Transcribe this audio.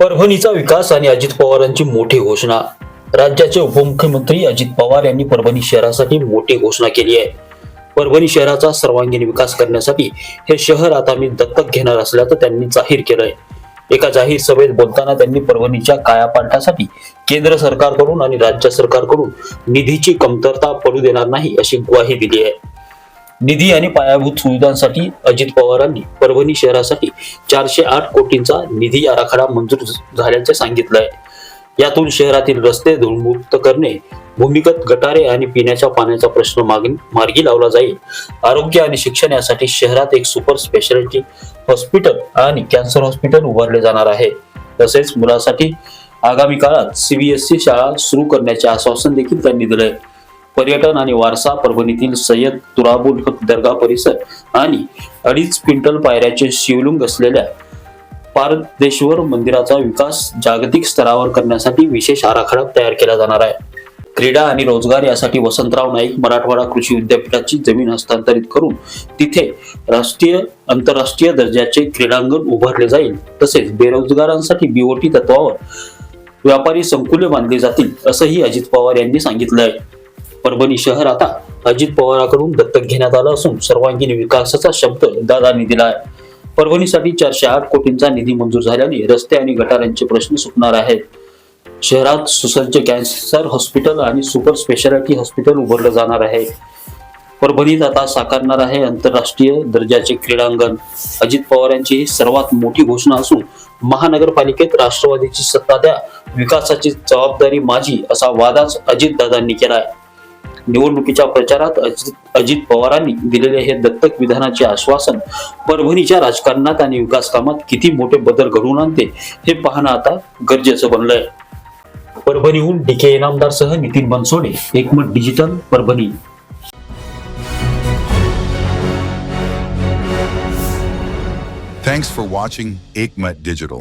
परभणीचा विकास आणि अजित पवारांची मोठी घोषणा. राज्याचे उपमुख्यमंत्री अजित पवार यांनी परभणी शहरासाठी मोठी घोषणा केली आहे. परभणी शहराचा सर्वांगीण विकास करण्यासाठी हे शहर आता मी दत्तक घेणार असल्याचं त्यांनी जाहीर केलंय. एका जाहीर सभेत बोलताना त्यांनी परभणीच्या कायापालटासाठी केंद्र सरकारकडून आणि राज्य सरकारकडून निधीची कमतरता पडू देणार नाही अशी ग्वाही दिली आहे. निधी आणि पायाभूत सुविधांसाठी अजित पवारांनी परभणी शहरासाठी चारशे आठ कोटींचा निधी आराखडा मंजूर झाल्याचे सांगितलंय. यातून शहरातील रस्ते धूळमुक्त करणे भूमिगत गटारे आणि पिण्याच्या पाण्याचा प्रश्न मार्गी लावला जाईल. आरोग्य आणि शिक्षण यासाठी शहरात एक सुपर स्पेशालिटी हॉस्पिटल आणि कॅन्सर हॉस्पिटल उभारले जाणार आहे. तसेच मुलासाठी आगामी काळात सीबीएसई शाळा सुरू करण्याचे आश्वासन देखील त्यांनी दिलंय. पर्यटन आणि वारसा परभणीतील सय्यद तुराबुल हक दर्गा परिसर आणि अडीच क्विंटल पायऱ्याचे शिवलिंग असलेल्या पारदेश्वर मंदिराचा विकास जागतिक स्तरावर करण्यासाठी विशेष आराखडा तयार केला जाणार आहे. क्रीडा आणि रोजगार यासाठी वसंतराव नाईक मराठवाडा कृषी विद्यापीठाची जमीन हस्तांतरित करून तिथे राष्ट्रीय आंतरराष्ट्रीय दर्जाचे क्रीडांगण उभारले जाईल. तसेच बेरोजगारांसाठी बीओटी तत्वावर व्यापारी संकुले बांधली जातील असंही अजित पवार यांनी सांगितलं आहे परभणी शहर आता अजित पवाराकडून दत्तक घेण्यात आलं असून सर्वांगीण विकासाचा शब्द दादांनी दिलाय. परभणीसाठी चारशे आठ कोटींचा निधी मंजूर झाल्याने रस्ते आणि गटारांचे प्रश्न सुटणार आहेत. शहरात सुसज्ज कॅन्सर हॉस्पिटल आणि सुपर स्पेशालिटी हॉस्पिटल उभारलं जाणार आहे. परभणीत आता साकारणार आहे आंतरराष्ट्रीय दर्जाचे क्रीडांगण. अजित पवार यांची ही सर्वात मोठी घोषणा असून महानगरपालिकेत राष्ट्रवादीची सत्ता द्या विकासाची जबाबदारी माझी असा वादाच अजितदादांनी केलाय. निवडणुकीच्या प्रचारात अजित अजित पवारांनी दिलेले हे दत्तक विधानाचे आश्वासन परभणीच्या राजकारणात आणि विकास कामात किती मोठे बदल घडवून आणते हे पाहणं आता गरजेचं बनलंय. परभणीहून DK इनामदारसह Nitin Bansode Ekmat digital Parbhani. Thanks for watching Aikmat Digital.